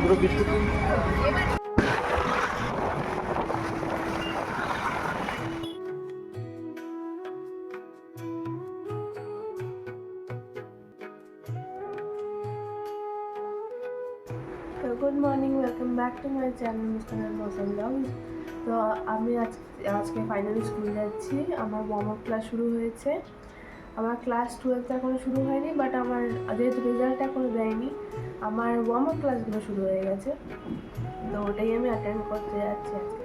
পুরো biscuit good morning welcome back to my channel Mister Vlog তো আমি আজ আজকে ফাইনালি স্কুল যাচ্ছি। আমার ওয়ার্ম আপ ক্লাস শুরু হয়েছে। আমার ক্লাস টুয়েলভটা এখনও শুরু হয়নি বাট আমার যেহেতু রেজাল্ট এখনও দেয়নি আমার ওয়ার্ম আপ ক্লাসগুলো শুরু হয়ে গেছে। তো ওটাই আমি অ্যাটেন্ড করতে যাচ্ছি আজকে।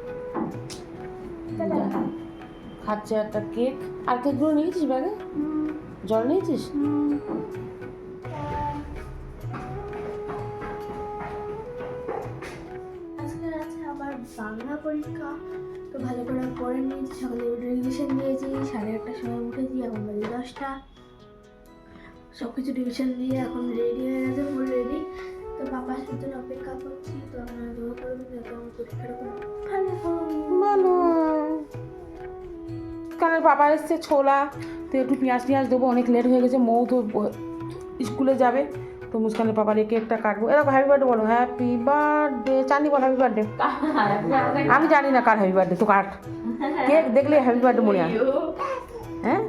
খাচ্ছে একটা কেক আর কেকগুলো নিয়েছিস ব্যাগে জল নিয়েছিস? হুম। আজকে আছে আমার বাংলা পরীক্ষা। তো ভালো করে পরে নিয়েছি সকালে রিভিশন দিয়েছি সাড়ে আটটার সময় উঠেছি, এখন বাজে দশটা। সব কিছু রিভিশন দিয়ে এখন রেডি হয়ে গেছে ফুল রেডি তো পাপা আসার জন্য অপেক্ষা করছি, তো আমার কারণ বাবা এসছে ছোলা, তো একটু পেঁয়াজ পেঁয়াজ দেবো, অনেক লেট হয়ে গেছে, মৌ তো স্কুলে যাবে। তো মুস্কানের পাপার কেকটা কাটবো এরকম হ্যাপি বার্থডে বলো। হ্যাপি বার্থডে চাঁদি বল হ্যাপি বার্থডে আমি জানি না কার হ্যাপি বার্থডে তো কাট কেক দেখলে হ্যাপি বার্থডে মনে হয়। হ্যাঁ?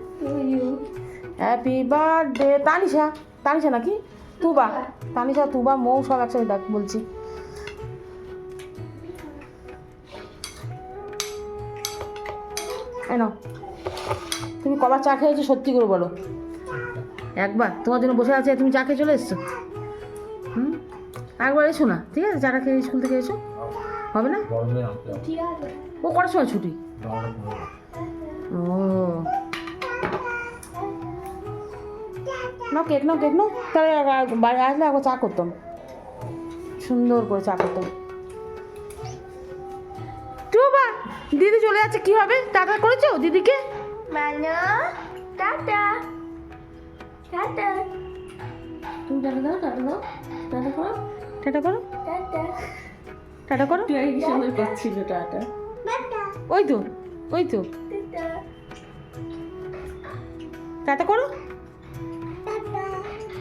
হ্যাপি বার্থডে তানিশা তানিশা নাকি? তুবা। তানিশা, তুবা, মৌ সব একসাথে দেখ, বলছি। এই নাও। তুমি কবার চা খেয়েছো, সত্যি করে বলো। একবার, তোমার জন্য বসে আছে, তুমি চা খেয়ে চলে এসছো? হুম? একবার এসো না, ঠিক আছে? চাটা খেয়ে স্কুল থেকে এসো। হবে না? ও কটার সময় ছুটি? ও। না কেক, নাও কেক, নাও। তাহলে বাড়ি আসলে একবার চা করতাম। সুন্দর করে চা করতাম। টুবা, দিদি চলে যাচ্ছে, কি হবে? টাটা করেছ দিদিকে? টাটা। টাটা। তুমি টাটা দাও টাটা দাও। টাটা করো। টাটা করো। টাটা। টাটা করো। সুন্দর করছিল টাটা। ওই তো ওই তো। টাটা। টাটা করো।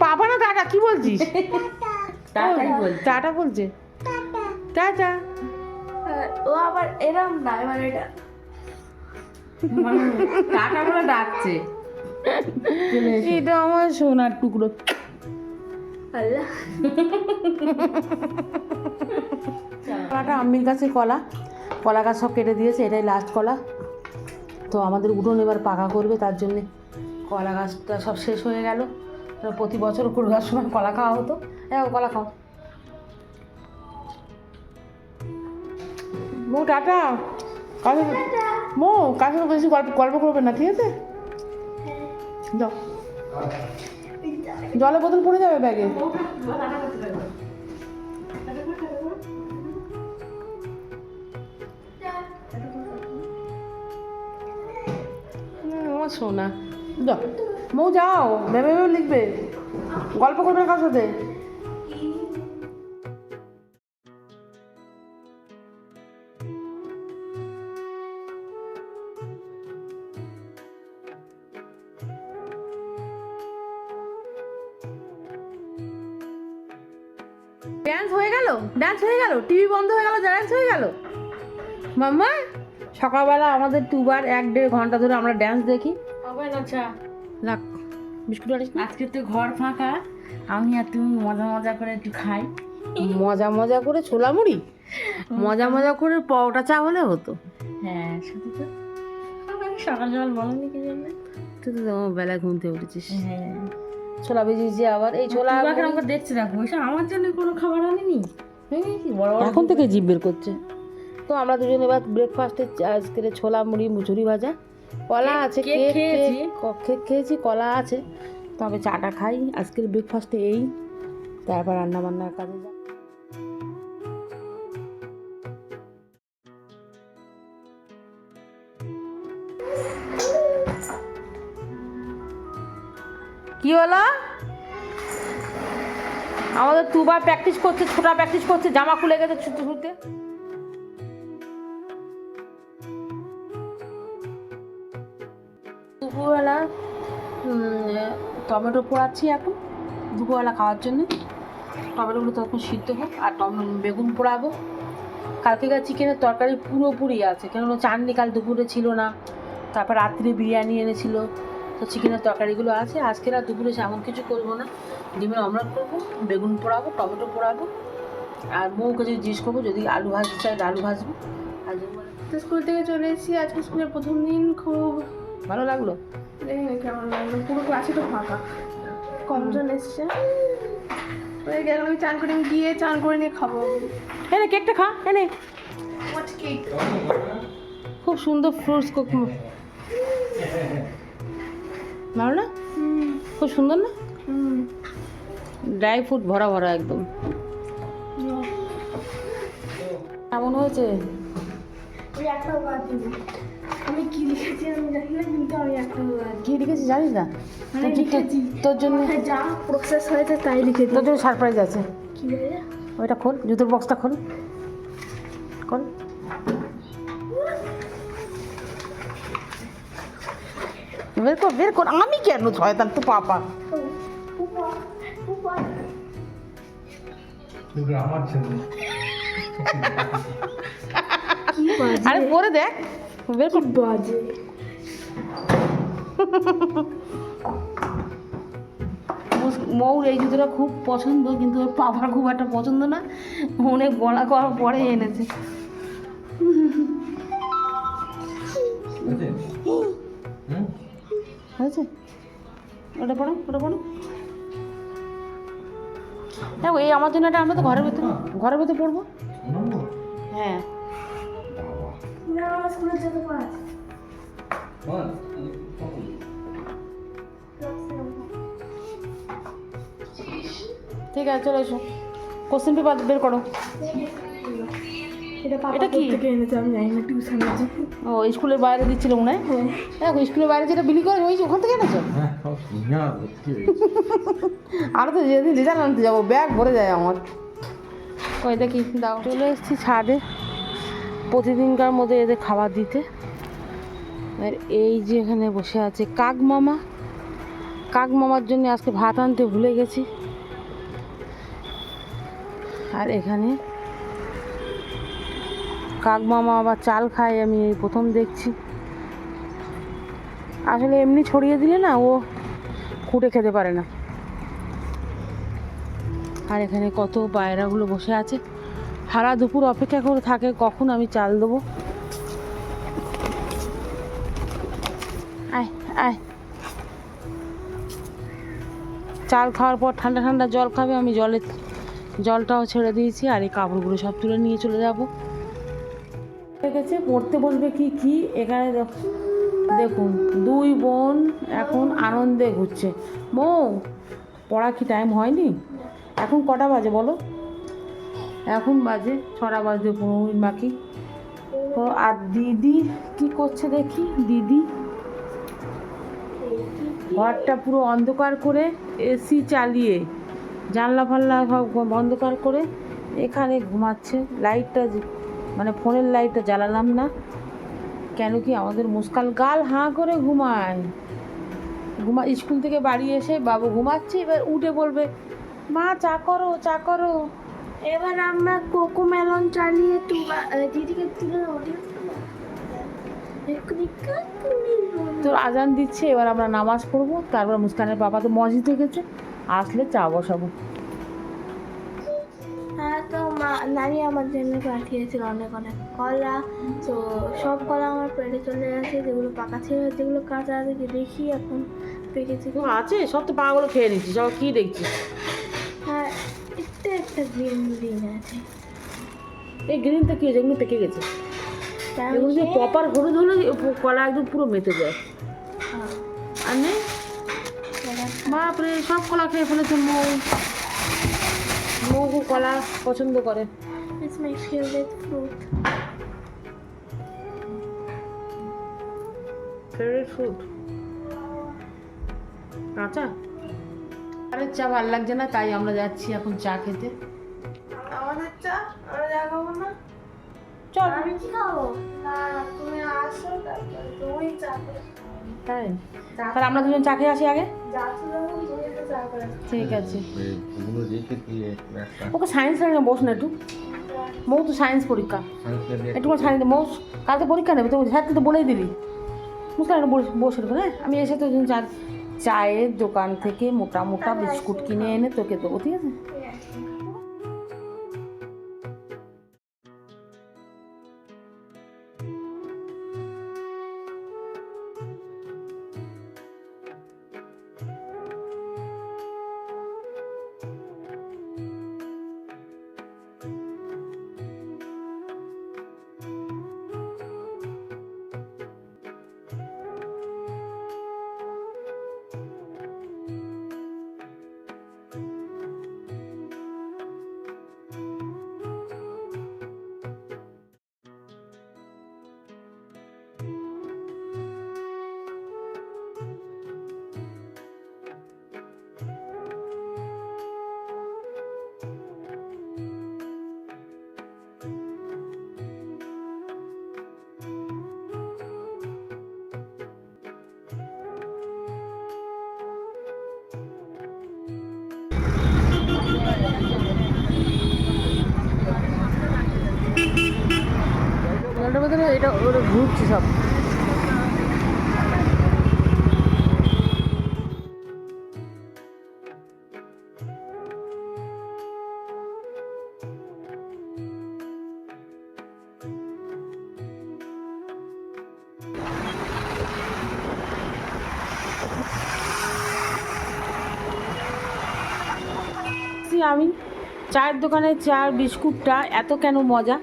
পাবা না টাটা কি বলছিস? টাটা। বলছে। টাটা ও আবার এরম না এবার এটা টাটা বলে ডাকছে। এটা আমার সোনার টুকরো। আল্লাহ। কলাটা আম্মির কাছে কলা। কলা গাছ সব কেটে দিয়েছে এটাই লাস্ট কলা। তো আমাদের উঠোন এবার পাকা করবে তার জন্যে কলা গাছটা সব শেষ হয়ে গেল। প্রতি বছর করবার সময় কলা খাওয়া হতো। হ্যাঁ কলা খাও। মো টাটা। কাজে মো কাজে বেশি গল্প গল্প করবে না ঠিক আছে? যাও। জলে বোতল পড়ে যাবে ব্যাগে। সোনা। যাও। মৌ যাও। ভেবে ভেবে লিখবে। গল্প করবে কার সাথে? গেল হয়ে গেল? টিভি বন্ধ হয়ে গেল ড্যান্স হয়ে গেল? মাম্মা সকালবেলা আমাদের দুবার এক দেড় ঘণ্টা ধরে আমরা ড্যান্স দেখি। হবে না চা। রাখ বিস্কুট? আজকে তো ঘর ফাঁকা আমি আর তুমি মজা মজা করে একটু খাই। মজা মজা করে ছোলা মুড়ি? মজা মজা করে পরোটা চা হলে হতো। হ্যাঁ তো। সকাল সকাল বলেনি কি জন্য? তুই তো বেলায় ঘুমতে উঠেছিস। হ্যাঁ। ছোলা ভেজেছি আবার। এই ছোলা আমাকে দেখছি দেখো আমার জন্য কোনো খাবার আনেনি? এখন থেকে জিভ বের করছে। তো আমরা দুজন এবার ব্রেকফাস্টে আজকের ছোলা মুড়ি মুচুরি ভাজা। কলা আছে কেক খেয়েছি। খেয়েছি কলা আছে। তবে চাটা খাই আজকের ব্রেকফাস্টে এই। তারপর রান্না বান্নার কাজে যা কি হলো? আমাদের তুবা প্র্যাকটিস করছে ছোটা প্র্যাকটিস করছে, জামা খুলে গেছে ছুটতে ছুটতে। দুপুরবেলা টমেটো পোড়াচ্ছি এখন, দুপুরবেলা খাওয়ার জন্য। টমেটোগুলো তখন সিদ্ধ হোক, আর টমেটো বেগুন পোড়াবো। কালকেকার চিকেনের তরকারি পুরোপুরি আছে, কেননা চাটনি কাল দুপুরে ছিল না। তারপর রাত্রে বিরিয়ানি এনেছিল। তো চিকেনের তরকারিগুলো আছে। আজকে আর দুপুরে সেমন কিছু করব না। ডিমের অমলেট করব বেগুন পোড়াবো টমেটো পোড়াবো আর মৌকে যদি জিজ্ঞেস করব যদি আলু ভাজতে চাই আলু ভাজবো। আর তো স্কুল থেকে চলে এসেছি আজকে স্কুলের প্রথম দিন খুব ভালো লাগল? দেখি না কেমন লাগল? পুরো ক্লাসে তো ফাঁকা। কমজন এসছে? ওই গেলাম আমি চান করে গিয়ে চান করে নিয়ে খাব। এনে কেকটা খা এনে কেক খুব সুন্দর ফ্রুটস কুক ভালো না খুব সুন্দর না? ড্রাই ফ্রুট ভরা ভরা একদম। কেমন হয়েছে? আমি কি লিখেছি আমি জানি না কিন্তু আমি একটাও কি লিখেছি জানিস না? মানে তোর জন্য- তোর জন্য যা প্রসেস হয়েছে তাই লিখেছি। তোর জন্য সারপ্রাইজ আছে। কি ওইটা খোল জুতোর বক্সটা খোল। খোল। বের কর বের কর। আমি কেন শয়তান? তো পাপা। আরে পরে দেখ। বের কর। বাজে? মুস- মৌর এই জুতোটা খুব পছন্দ কিন্তু ওর পাপার খুব একটা পছন্দ না। অনেক গলা করার পরে এনেছে। হুম? হয়েছে ওটা পড়ো ওটা পড়ো। দেখো, এই আমার জন্য এটা আমরা তো ঘরের ভেতর ঘরের ভেতর পড়ব। হ্যাঁ। ঠিক আছে, চলে এসো। কোশ্চেন পেপার বের করো। এটা পাপা কি? থেকে এনেছে আমি জানি না টিউশন আছে। ও স্কুলের বাইরে দিচ্ছিল মনে হয়? দেখো স্কুলের বাইরে যেটা বিলি করে ওই যে ওখান থেকে এনেছো? হ্যাঁ আরও তো যেদিন রেজাল্ট আনতে যাব ব্যাগ ভরে যায় আমার। ওই দেখি দাও। চলে এসেছি ছাদে। প্রতিদিনকার মধ্যে এদের খাবার দিতে। আর এই যে এখানে বসে আছে কাক মামা। কাক মামার জন্য আজকে ভাত আনতে ভুলে গেছি। আর এখানে কাক মামা আবার চাল খায়, আমি এই প্রথম দেখছি। আসলে এমনি ছড়িয়ে দিলে না, ও খুঁটে খেতে পারে না। আর এখানে কত পায়রাগুলো বসে আছে। সারা দুপুর অপেক্ষা করে থাকে, কখন আমি চাল দেবো? আয় আয়। চাল খাওয়ার পর ঠান্ডা ঠান্ডা জল খাবে, আমি জলে জলটাও ছেড়ে দিয়েছি, আর এই কাপড়গুলো সব তুলে নিয়ে চলে যাব। গেছে, পড়তে বসবে কি কি? এখানে দেখ- দেখুন, দুই বোন এখন আনন্দে ঘুরছে। মৌ পড়া কি টাইম হয়নি? এখন কটা বাজে বলো? এখন বাজে ছটা বাজে পনেরো বাকি। তো আর দিদি কি করছে দেখি, দিদি? ঘরটা পুরো অন্ধকার করে এসি চালিয়ে, জানলা ফাল্লা সব অন্ধকার করে এখানে ঘুমাচ্ছে লাইটটা মানে ফোনের লাইটটা জ্বালালাম না। কেন কি আমাদের মুস্কাল গাল হাঁ করে ঘুমায়। ঘুমা স্কুল থেকে বাড়ি এসে বাবু ঘুমাচ্ছে এবার উঠে বলবে মা চা করো চা করো। এবার আমরা কোকো মেলন চালিয়ে তুবা দিদিকে তুলে। তোর আজান দিচ্ছে এবার আমরা নামাজ পড়ব। তারপর মুস্কানের বাবা তো মসজিদে গেছে। আসলে চা বসাবো। হ্যাঁ তো মা নানি আমার জন্য পাঠিয়েছিল অনেক অনেক কলা। তো সব কলা আমার পেটে চলে গেছে যেগুলো পাকা ছিল যেগুলো কাঁচা আছে যে দেখি এখন পেকেছে আছে? সব তো পাগুলো খেয়ে নিচ্ছি সব কী দেখছিস? হ্যাঁ একটা একটা গ্রিন গ্রিন আছে। এই গ্রিনটা কি যেগুলো পেকে গেছে। এগুলো যে প্রপার হলুদ হলে কলা একদম পুরো মেতে যায়। হ্যাঁ, আর নেই? বাপরে সব কলা খেয়ে ফেলেছে মৌ। মৌ কলা পছন্দ করে। It's my favorite fruit. Favourite food কাঁচা? আরে চা ভালো লাগছে না তাই আমরা যাচ্ছি এখন চা খেতে। আমাদের চা? আমরা খাব না? চল। আমি কি খাব? না তুমি আসো তারপরে তুমি চা তাই? তাহলে আমরা দুজন চা খেয়ে আসি আগে? যাচ্ছি যখন ঠিক আছে। ওকে সায়েন্স না বস না একটু। মৌ তো সায়েন্স পরীক্ষা। একটু করে সায়েন্স মৌ কালকে পরীক্ষা নেবে তো স্যার তো বলেই দিলি বুঝলাম বসে বসে রেখো হ্যাঁ? আমি এসে তো চা চায়ের দোকান থেকে মোটা মোটা বিস্কুট কিনে এনে তোকে দেবো ঠিক আছে? এটা ওটা ঘুরছে সব। আমি চায়ের দোকানে চার বিস্কুটটা এত কেন মজা?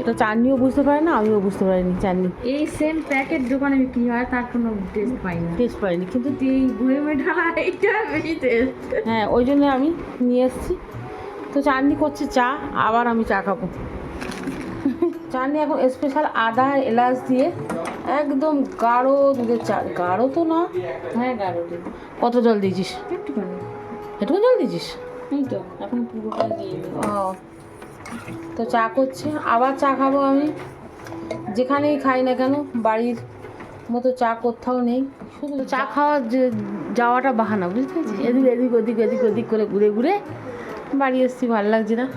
এটা চাটনিও বুঝতে পারে না আমিও বুঝতে পারিনি চাটনি এই সেম প্যাকেট দোকানে বিক্রি হয় তার কোনো টেস্ট পাই না। টেস্ট পাইনি কিন্তু কিন্তু এই বইমে ঢালা এইটা বেশি টেস্ট হ্যাঁ ওই জন্য আমি নিয়ে এসেছি। তো চাটনি করছে চা আবার আমি চা খাব। চাটনি এখন স্পেশাল আদা এলাচ দিয়ে একদম গাঢ় দুধের চা। গাঢ় তো না? হ্যাঁ গাড়োটি কত জল দিয়েছিস? এটুকু জল দিয়েছিস? এই তো এখন পুরোটা দিয়ে দেবো। ও তো চা করছে। আবার চা খাব আমি। যেখানেই খাই না কেন বাড়ির মতো চা কোথাও নেই। শুধু চা খাওয়ার যে- যাওয়াটা বাহানা বুঝতে পেরেছিস? এদিক এদিক ওদিক এদিক ওদিক করে ঘুরে ঘুরে বাড়ি এসছি ভালো লাগছে না।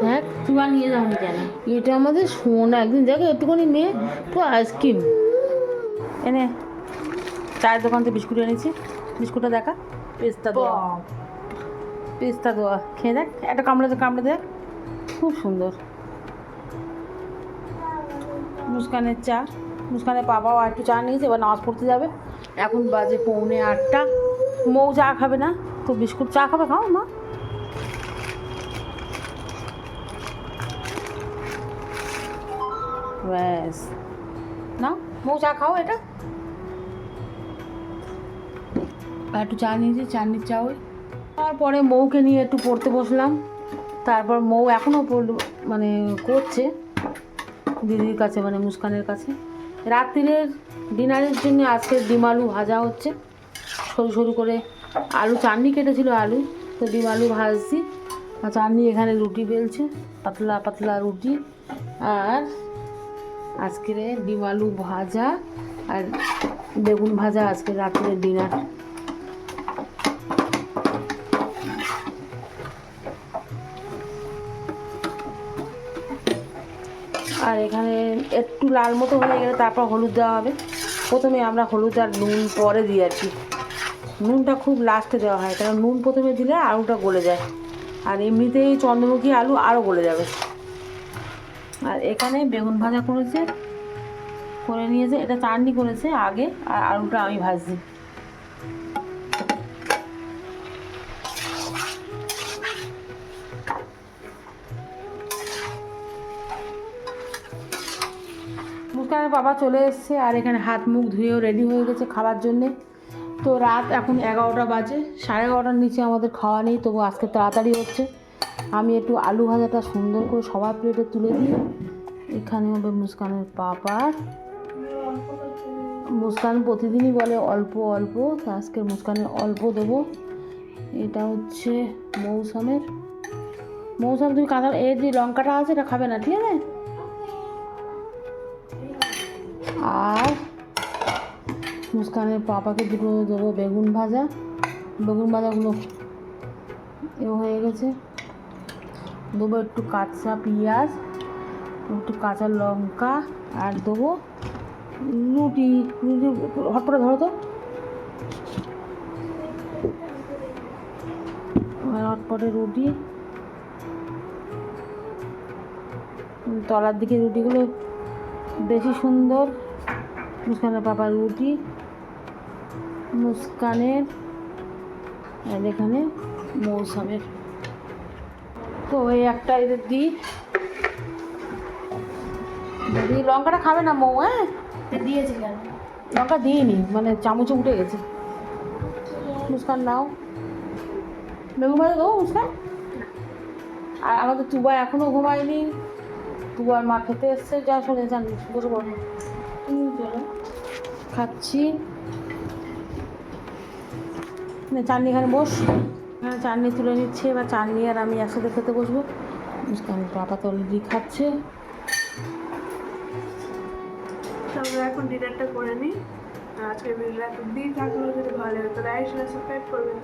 দেখ তুই আর নিয়ে যাবনি কেন? এটা আমাদের সোনা একদিন দেখ একটুখানি নে তো আইসক্রিম এনে চায়ের দোকান থেকে বিস্কুট এনেছি। বিস্কুটটা দেখা পেস্তা দেওয়া পেস্তা দেওয়া খেয়ে দেখ, একটা কামড়ে কামড়ে দেখ খুব সুন্দর। মুস্কানের চা। মুস্কানের বাবাও আর একটু চা নিয়েছে, এবার নামাজ পড়তে যাবে। এখন বাজে পৌনে আটটা। মৌ চা খাবে না, তো বিস্কুট চা খাবে, খাও না ব্যাস। না মৌ চা খাও এটা। একটু চা নিয়েছি চাটনির চা ওই। তারপরে মৌকে নিয়ে একটু পড়তে বসলাম। তারপর মৌ এখনও মানে করছে দিদির কাছে মানে মুস্কানের কাছে। রাত্রিরের ডিনারের জন্য আজকে ডিম আলু ভাজা হচ্ছে। সরু সরু করে আলু, চাটনি কেটেছিল আলু। তো ডিম আলু ভাজছি। আর চাটনি এখানে রুটি বেলছে, পাতলা পাতলা রুটি। আর আজকের ডিম আলু ভাজা আর বেগুন ভাজা আজকে রাত্রের ডিনার। আর এখানে একটু লাল মতো হয়ে গেলে তারপর হলুদ দেওয়া হবে। প্রথমে আমরা হলুদ আর নুন পরে দিই আর কি। নুনটা খুব লাস্টে দেওয়া হয় কারণ নুন প্রথমে দিলে আলুটা গলে যায়। আর এমনিতেই চন্দ্রমুখী আলু আরও গলে যাবে। আর এখানে বেগুন ভাজা করেছে, করে নিয়েছে, এটা চাটনি করেছে আগে, আর আলুটা আমি ভাজছি। মুস্কানের বাবা চলে এসছে আর এখানে হাত মুখ ধুয়েও রেডি হয়ে গেছে খাবার জন্যে। তো রাত এখন এগারোটা বাজে, সাড়ে এগারোটার নিচে আমাদের খাওয়া নেই, তবু আজকে তাড়াতাড়ি হচ্ছে। আমি একটু আলু ভাজাটা সুন্দর করে সবার প্লেটে তুলে দিই। এখানে হবে মুস্কানের পাপার মুস্কান প্রতিদিনই বলে অল্প অল্প, তো আজকে মুস্কানের অল্প দেবো। এটা হচ্ছে মৌসামের। মৌসাম, তুমি কাঁচা এর যে লঙ্কাটা আছে এটা খাবে না, ঠিক আছে? আর মুস্কানের পাপাকে দুটো দেবো বেগুন ভাজা। বেগুন ভাজাগুলো এ হয়ে গেছে। দেবো একটু কাঁচা পেঁয়াজ, একটু কাঁচা লঙ্কা আর দেবো রুটি। রুটি হটপটে ধরো তো। হটপটে রুটি। তলার দিকে রুটিগুলো বেশি সুন্দর। মুস্কানের পাপার রুটি মুস্কানের আর এখানে মৌসামের। তো এই একটা এদের দিই। দিই লঙ্কাটা খাবে না মৌ হ্যাঁ? দিয়েছি কেন লঙ্কা দিইনি মানে চামচে উঠে গেছে। মুস্কান নাও। বেগুন ভাজা দেবো মুস্কান? আর আমাদের তুবা এখনও ঘুমায়নি। তুবার মা খেতে এসছে যা শুনে যান বসে পড়ো। খাচ্ছি। নে, চাটনি এখানে বস। হ্যাঁ চাটনি তুলে নিচ্ছে এবার চাটনি আর আমি একসাথে খেতে বসবো। কারণ পাপা তো অলরেডি খাচ্ছে। আমরা এখন ডিনারটা করে নিই আজকের ভিডিওটা দিন থাকল যদি ভালো লাগে তো লাইক সাবস্ক্রাইব করবেন.